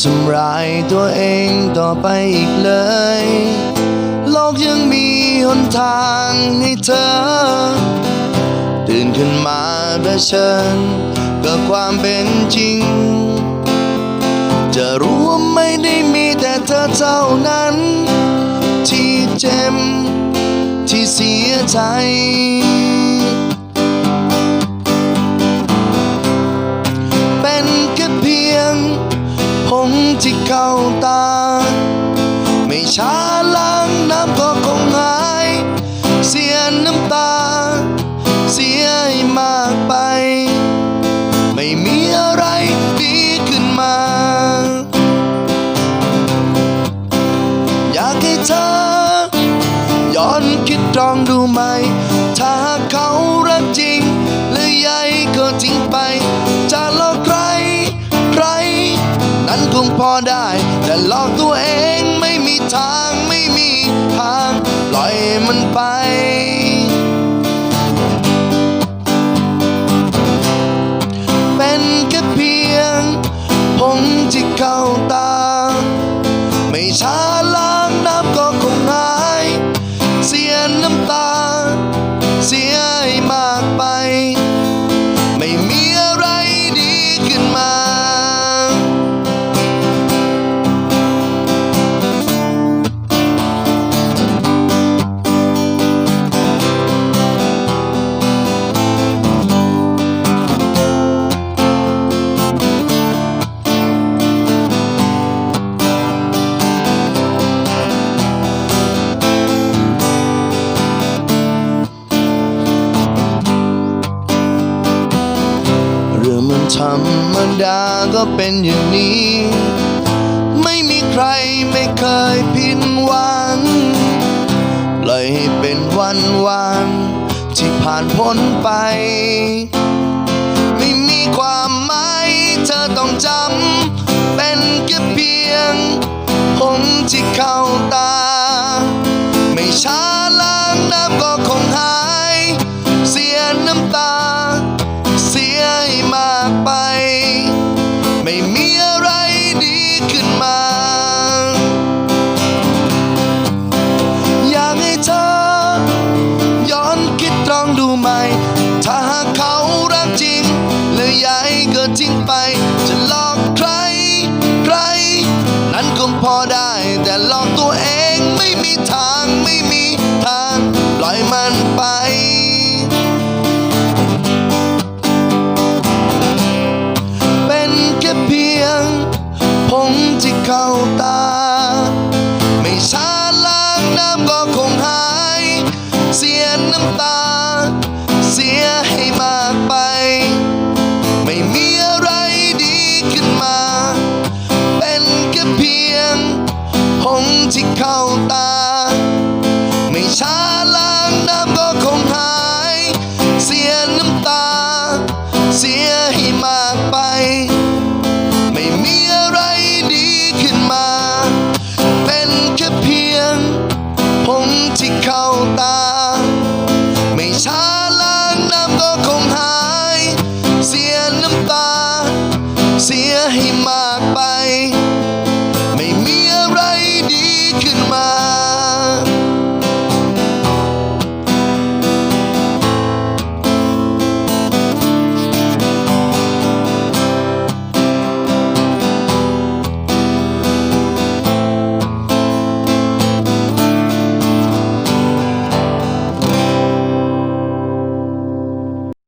ทำร้ายตัวเองต่อไปอีกเลย โลกยังมีหนทางให้เธอ ตื่นขึ้นมาเผชิญกับความเป็นจริง จะรู้ว่าไม่ได้มีแต่เธอเท่านั้น ที่เจ็บที่เสียใจเป็นแค่เพียง ผมที่เข้าตา ไม่ช้าล้างน้ำก็คงหาย เสียน้ำตา เสียมากไป ไม่มีอะไรดีขึ้นมา อยากให้เธอ ย้อนคิดลองดูไหม แต่ รื่องมันธรรมดาก็เป็นอย่างนี้ ไม่มีใครไม่เคยผิดหวังปล่อยให้เป็นวันวันที่ผ่านพ้นไป ไม่มีความหมายเธอต้องจำ เป็นแค่เพียง ผมที่เข้าตา พอได้ แต่หลอกตัวเองไม่มีทางไม่มีทาง ปล่อยมันไป ที่เข้าตา ไม่ช้าล้างน้ำก็คงหาย เสียน้ำตา เสียให้มากไป ไม่มีอะไรดีขึ้นมา เป็นแค่เพียง ผมที่เข้าตา ไม่ช้าล้างน้ำก็คงหาย เสียน้ำตา เสียให้มากไป 今晚。